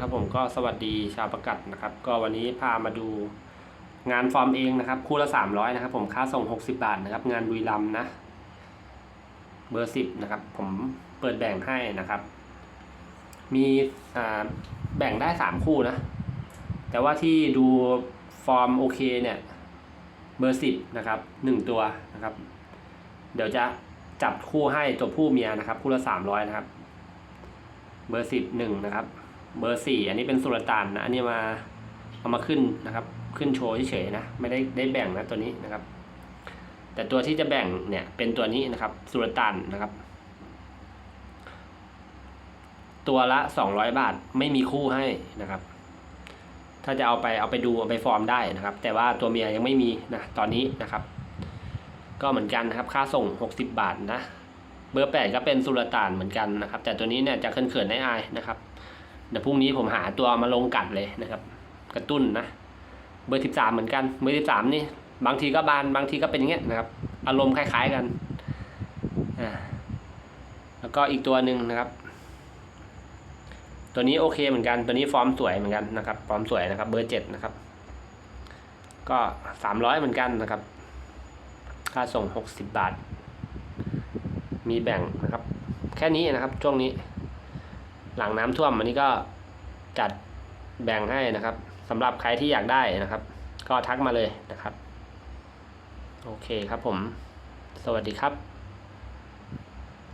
ครับผมก็สวัสดีชาวประกัดนะครับ ก็วันนี้พามาดูงานฟอร์มเองนะครับ คู่ละ 300 นะครับ ผมค่าส่ง 60 บาทนะครับ งานบุรีรัมนะ เบอร์ 10 นะครับ ผมเปิดแบ่งให้นะครับ มีแบ่งได้ 3 คู่นะ แต่ว่าที่ดูฟอร์มโอเคเนี่ย เบอร์ 10 นะครับ 1 ตัวนะครับ เดี๋ยวจะจับคู่ให้ตัวผู้เมียนะครับ คู่ละ 300 นะครับ เบอร์สิบหนึ่งนะครับ เบอร์สี่อันนี้เป็นสุลต่านนะอันนี้มาเอามาขึ้นนะครับ ขึ้นโชว์เฉยๆนะไม่ได้ได้แบ่งนะตัวนี้นะครับ แต่ตัวที่จะแบ่งเนี่ยเป็นตัวนี้นะครับสุลต่านนะครับ ตัวละสองร้อยบาทไม่มีคู่ให้นะครับ ถ้าจะเอาไปเอาไปดูเอาไปฟอร์มได้นะครับ แต่ว่าตัวเมียยังไม่มีนะตอนนี้นะครับ ก็เหมือนกันนะครับค่าส่งหกสิบบาทนะเบอร์แปดก็เป็นสุลต่านเหมือนกันนะครับ แต่ตัวนี้เนี่ยจะเขินๆได้อายนะครับ เดี๋ยวพรุ่งนี้ผมหาตัวมาลงกัดเลยนะครับ กระตุ้นนะ เบอร์สิบสามเหมือนกัน เบอร์สิบสามนี่ บางทีก็บานบางทีก็เป็นอย่างเงี้ยนะครับ อารมณ์คล้ายๆกันอ่าแล้วก็อีกตัวหนึ่งนะครับ ตัวนี้โอเคเหมือนกัน ตัวนี้ฟอร์มสวยเหมือนกันนะครับ ฟอร์มสวยนะครับ เบอร์เจ็ดนะครับ ก็สามร้อยเหมือนกันนะครับ ค่าส่งหกสิบบาท มีแบ่งนะครับ แค่นี้นะครับช่วงนี้ หลังน้ำท่วมอันนี้ก็จัดแบ่งให้นะครับสำหรับใครที่อยากได้นะครับ ก็ทักมาเลยนะครับ โอเคครับผม สวัสดีครับ